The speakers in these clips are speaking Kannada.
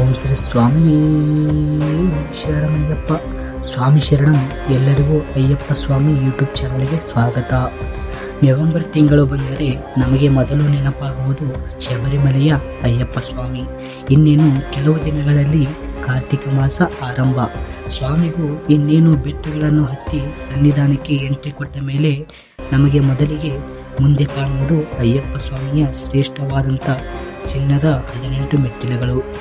ಓಂ ಶ್ರೀ ಸ್ವಾಮಿ ಶರಣಮಯ್ಯಪ್ಪ ಸ್ವಾಮಿ ಶರಣಂ. ಎಲ್ಲರಿಗೂ ಅಯ್ಯಪ್ಪ ಸ್ವಾಮಿ ಯೂಟ್ಯೂಬ್ ಚಾನಲ್ಗೆ ಸ್ವಾಗತ. ನವೆಂಬರ್ ತಿಂಗಳು ಬಂದರೆ ನಮಗೆ ಮೊದಲು ನೆನಪಾಗುವುದು ಶಬರಿಮಲೆಯ ಅಯ್ಯಪ್ಪ ಸ್ವಾಮಿ. ಇನ್ನೇನು ಕೆಲವು ದಿನಗಳಲ್ಲಿ ಕಾರ್ತಿಕ ಮಾಸ ಆರಂಭ. ಸ್ವಾಮಿಗೂ ಇನ್ನೇನು ಬೆಟ್ಟಗಳನ್ನು ಹತ್ತಿ ಸನ್ನಿಧಾನಕ್ಕೆ ಎಂಟ್ರಿ ಕೊಟ್ಟ ಮೇಲೆ ನಮಗೆ ಮೊದಲಿಗೆ ಮುಂದೆ ಕಾಣುವುದು ಅಯ್ಯಪ್ಪ ಸ್ವಾಮಿಯ ಶ್ರೇಷ್ಠವಾದಂಥ ಚಿನ್ನದ ಹದಿನೆಂಟು ಮೆಟ್ಟಿಲುಗಳು.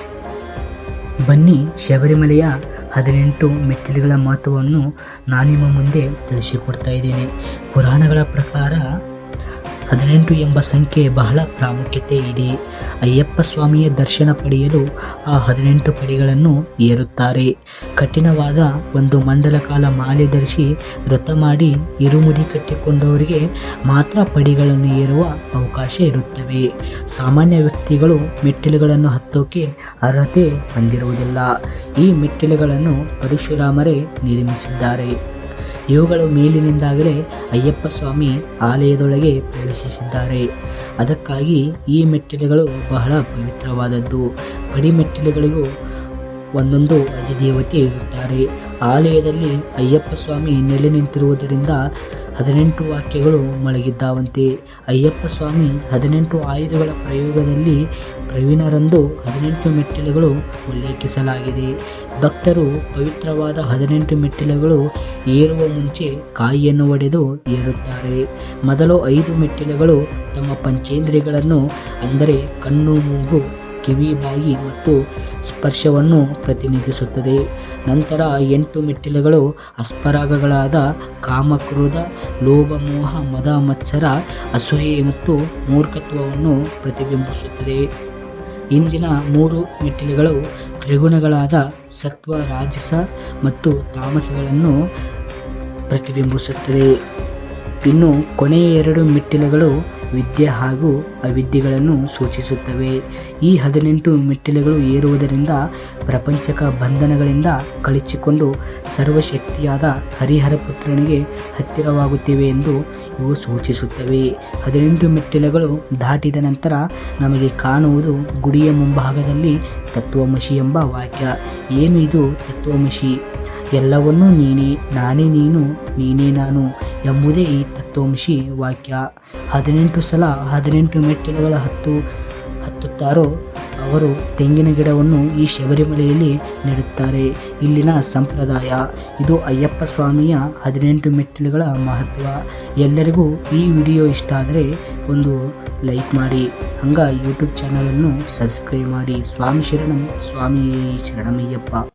ಬನ್ನಿ ಶಬರಿಮಲೆಯ ಹದಿನೆಂಟು ಮೆಟ್ಟಿಲುಗಳ ಮಹತ್ವವನ್ನು ನಾನಿಮ್ಮ ಮುಂದೆ ತಿಳಿಸಿಕೊಡ್ತಾ ಇದ್ದೇನೆ. ಪುರಾಣಗಳ ಪ್ರಕಾರ ಹದಿನೆಂಟು ಎಂಬ ಸಂಖ್ಯೆ ಬಹಳ ಪ್ರಾಮುಖ್ಯತೆ ಇದೆ. ಅಯ್ಯಪ್ಪ ಸ್ವಾಮಿಯ ದರ್ಶನ ಪಡೆಯಲು ಆ ಹದಿನೆಂಟು ಪಡಿಗಳನ್ನು ಏರುತ್ತಾರೆ. ಕಠಿಣವಾದ ಒಂದು ಮಂಡಲ ಕಾಲ ಮಾಲೆ ಧರಿಸಿ ವ್ರತ ಮಾಡಿ ಇರುಮುಡಿ ಕಟ್ಟಿಕೊಂಡವರಿಗೆ ಮಾತ್ರ ಪಡಿಗಳನ್ನು ಏರುವ ಅವಕಾಶ ಇರುತ್ತವೆ. ಸಾಮಾನ್ಯ ವ್ಯಕ್ತಿಗಳು ಮೆಟ್ಟಿಲುಗಳನ್ನು ಹತ್ತೋಕೆ ಅರ್ಹತೆ ಹೊಂದಿರುವುದಿಲ್ಲ. ಈ ಮೆಟ್ಟಿಲುಗಳನ್ನು ಪರಶುರಾಮರೇ ನಿರ್ಮಿಸಿದ್ದಾರೆ. ಇವುಗಳು ಮೇಲಿನಿಂದಾಗಲೇ ಅಯ್ಯಪ್ಪ ಸ್ವಾಮಿ ಆಲಯದೊಳಗೆ ಪ್ರವೇಶಿಸಿದ್ದಾರೆ. ಅದಕ್ಕಾಗಿ ಈ ಮೆಟ್ಟಿಲುಗಳು ಬಹಳ ಪವಿತ್ರವಾದದ್ದು. ಗಡಿ ಮೆಟ್ಟಿಲುಗಳಿಗೂ ಒಂದೊಂದು ಅಧಿದೇವತೆ ಇರುತ್ತಾರೆ. ಆಲಯದಲ್ಲಿ ಅಯ್ಯಪ್ಪ ಸ್ವಾಮಿ ನೆಲೆ ನಿಂತಿರುವುದರಿಂದ ಹದಿನೆಂಟು ವಾಕ್ಯಗಳು ಮಳಗಿದ್ದಾವಂತೆ. ಅಯ್ಯಪ್ಪ ಸ್ವಾಮಿ ಹದಿನೆಂಟು ಆಯುಧಗಳ ಪ್ರಯೋಗದಲ್ಲಿ ಪ್ರವೀಣರಂದು ಹದಿನೆಂಟು ಮೆಟ್ಟಿಲುಗಳು ಉಲ್ಲೇಖಿಸಲಾಗಿದೆ. ಭಕ್ತರು ಪವಿತ್ರವಾದ ಹದಿನೆಂಟು ಮೆಟ್ಟಿಲುಗಳು ಏರುವ ಮುಂಚೆ ಕಾಯಿಯನ್ನು ಒಡೆದು ಏರುತ್ತಾರೆ. ಮೊದಲು ಐದು ಮೆಟ್ಟಿಲುಗಳು ತಮ್ಮ ಪಂಚೇಂದ್ರಿಗಳನ್ನು ಅಂದರೆ ಕಣ್ಣು, ಮೂಗು ಕಿವಿ, ಬಾಯಿ ಮತ್ತು ಸ್ಪರ್ಶವನ್ನು ಪ್ರತಿನಿಧಿಸುತ್ತದೆ. ನಂತರ ಎಂಟು ಮೆಟ್ಟಿಲುಗಳು ಅಸ್ಪರಾಗಗಳಾದ ಕಾಮಕ್ರೋಧ, ಲೋಭ, ಮೋಹ, ಮದ ಮತ್ಸರ ಅಸೂಯೆ ಮತ್ತು ಮೂರ್ಖತ್ವವನ್ನು ಪ್ರತಿಬಿಂಬಿಸುತ್ತದೆ. ಇಂದಿನ ಮೂರು ಮೆಟ್ಟಿಲುಗಳು ತ್ರಿಗುಣಗಳಾದ ಸತ್ವ, ರಾಜಸ ಮತ್ತು ತಾಮಸಗಳನ್ನು ಪ್ರತಿಬಿಂಬಿಸುತ್ತದೆ. ಇನ್ನು ಕೊನೆಯ ಎರಡು ಮೆಟ್ಟಿಲುಗಳು ವಿದ್ಯೆ ಹಾಗೂ ಅವಿದ್ಯೆಗಳನ್ನು ಸೂಚಿಸುತ್ತವೆ. ಈ ಹದಿನೆಂಟು ಮೆಟ್ಟಿಲುಗಳು ಏರುವುದರಿಂದ ಪ್ರಪಂಚಕ ಬಂಧನಗಳಿಂದ ಕಳಚಿಕೊಂಡು ಸರ್ವಶಕ್ತಿಯಾದ ಹರಿಹರ ಪುತ್ರನಿಗೆ ಹತ್ತಿರವಾಗುತ್ತಿವೆ ಎಂದು ಇವು ಸೂಚಿಸುತ್ತವೆ. ಹದಿನೆಂಟು ಮೆಟ್ಟಿಲುಗಳು ದಾಟಿದ ನಂತರ ನಮಗೆ ಕಾಣುವುದು ಗುಡಿಯ ಮುಂಭಾಗದಲ್ಲಿ ತತ್ವಮಶಿ ಎಂಬ ವಾಕ್ಯ. ಏನು ಇದು ತತ್ವಮಶಿ? ಎಲ್ಲವನ್ನೂ ನೀನೇ, ನಾನೇ ನೀನು, ನೀನೇ ನಾನು. ಎಂಬುದೇ ಈ ತತ್ವಮಶಿ ವಾಕ್ಯ. ಹದಿನೆಂಟು ಸಲ ಹದಿನೆಂಟು ಮೆಟ್ಟಿಲುಗಳ ಹತ್ತು ಹತ್ತುತ್ತಾರೋ ಅವರು ತೆಂಗಿನ ಗಿಡವನ್ನು ಈ ಶಬರಿಮಲೆಯಲ್ಲಿ ನೆಡುತ್ತಾರೆ. ಇಲ್ಲಿನ ಸಂಪ್ರದಾಯ. ಇದು ಅಯ್ಯಪ್ಪ ಸ್ವಾಮಿಯ ಹದಿನೆಂಟು ಮೆಟ್ಟಿಲುಗಳ ಮಹತ್ವ. ಎಲ್ಲರಿಗೂ ಈ ವಿಡಿಯೋ ಇಷ್ಟ ಆದರೆ ಒಂದು ಲೈಕ್ ಮಾಡಿ. ಹಂಗ ಯೂಟ್ಯೂಬ್ ಚಾನಲನ್ನು ಸಬ್ಸ್ಕ್ರೈಬ್ ಮಾಡಿ. ಸ್ವಾಮಿ ಶರಣಂ, ಸ್ವಾಮಿ ಶರಣಮಯ್ಯಪ್ಪ.